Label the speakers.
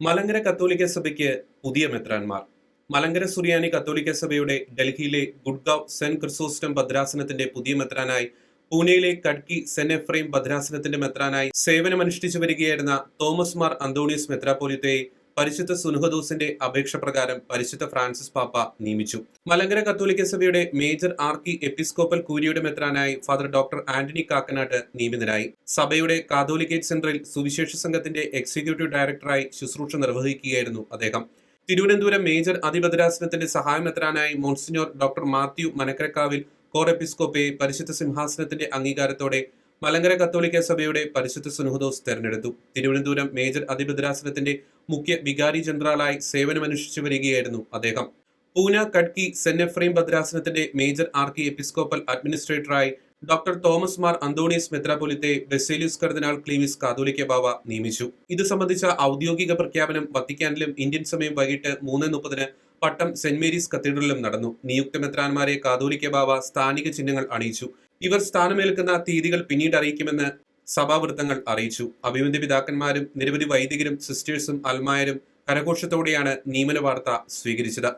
Speaker 1: മലങ്കര കത്തോലിക്ക സഭയ്ക്ക് പുതിയ മെത്രാൻമാർ മലങ്കര സുറിയാനി കത്തോലിക്ക സഭയുടെ ഡൽഹിയിലെ ഗുഡ്ഗാവ് സെന്റ് ക്രിസോസ്റ്റം ഭദ്രാസനത്തിന്റെ പുതിയ മെത്രാനായി പൂനെയിലെ കഡ്കി സെന്റ് എഫ്രൈം ഭദ്രാസനത്തിന്റെ മെത്രാനായി സേവനമനുഷ്ഠിച്ചു വരികയായിരുന്ന തോമസ് മാർ അന്തോണിയസ് മെത്രാപോലിത്തയെ പരിശുദ്ധ സുനുഹദോസിന്റെ അപേക്ഷ പ്രകാരം പരിശുദ്ധ ഫ്രാൻസിസ് പാപ്പ നിയമിച്ചു. മലങ്കര കത്തോലിക്ക സഭയുടെ മേജർ ആർക്കി എപ്പിസ്കോപ്പൽ കൂരിയുടെ മെത്രാനായി ഫാദർ ഡോക്ടർ ആന്റണി കാക്കനാട്ട് നിയമിതനായി. സഭയുടെ കാതോലിക്കേറ്റ് സെന്ററിൽ സുവിശേഷ സംഘത്തിന്റെ എക്സിക്യൂട്ടീവ് ഡയറക്ടറായി ശുശ്രൂഷ നിർവഹിക്കുകയായിരുന്നു അദ്ദേഹം. തിരുവനന്തപുരം മേജർ അതിഭദ്രാസനത്തിന്റെ സഹായമെത്രാനായി monsignor doctor Mathew Manakkarakkavil core എപ്പിസ്കോപ്പയെ പരിശുദ്ധ സിംഹാസനത്തിന്റെ അംഗീകാരത്തോടെ മലങ്കര കത്തോലിക്ക സഭയുടെ പരിശുദ്ധ സുനുഹദോസ് തെരഞ്ഞെടുത്തു. തിരുവനന്തപുരം മേജർ അതിഭദ്രാസനത്തിന്റെ മുഖ്യ വികാരി ജനറലായി സേവനമനുഷ്ഠിച്ചു വരികയായിരുന്നു അദ്ദേഹം. പൂന കഡ്കി സെന്റ് എഫ്രൈം ഭദ്രാസനത്തിന്റെ മേജർ ആർക്കി എപ്പിസ്കോപ്പൽ അഡ്മിനിസ്ട്രേറ്ററായി ഡോക്ടർ തോമസ് മാർ അന്തോണിയസ് മെത്രാപൊലിത്തെ ബെസേലിയസ് കർദിനാൾ ക്ലീമിസ് കാതോലിക്ക ബാവ നിയമിച്ചു. ഇത് സംബന്ധിച്ച ഔദ്യോഗിക പ്രഖ്യാപനം വത്തിക്കാനിലും ഇന്ത്യൻ സമയം വൈകിട്ട് മൂന്ന് മുപ്പതിന് പട്ടം സെന്റ് മേരീസ് കത്തീഡ്രലിലും നടന്നു. നിയുക്ത മെത്രാന്മാരെ കാതോലിക്ക ബാവ സ്ഥാനിക ചിഹ്നങ്ങൾ അണിയിച്ചു. ഇവർ സ്ഥാനമേൽക്കുന്ന തീയതികൾ പിന്നീട് അറിയിക്കുമെന്ന് സഭാവൃത്തങ്ങൾ അറിയിച്ചു. അഭിമന്തി പിതാക്കന്മാരും നിരവധി വൈദികരും സിസ്റ്റേഴ്സും അൽമായരും കരഘോഷത്തോടെയാണ് നിയമന വാർത്ത സ്വീകരിച്ചത്.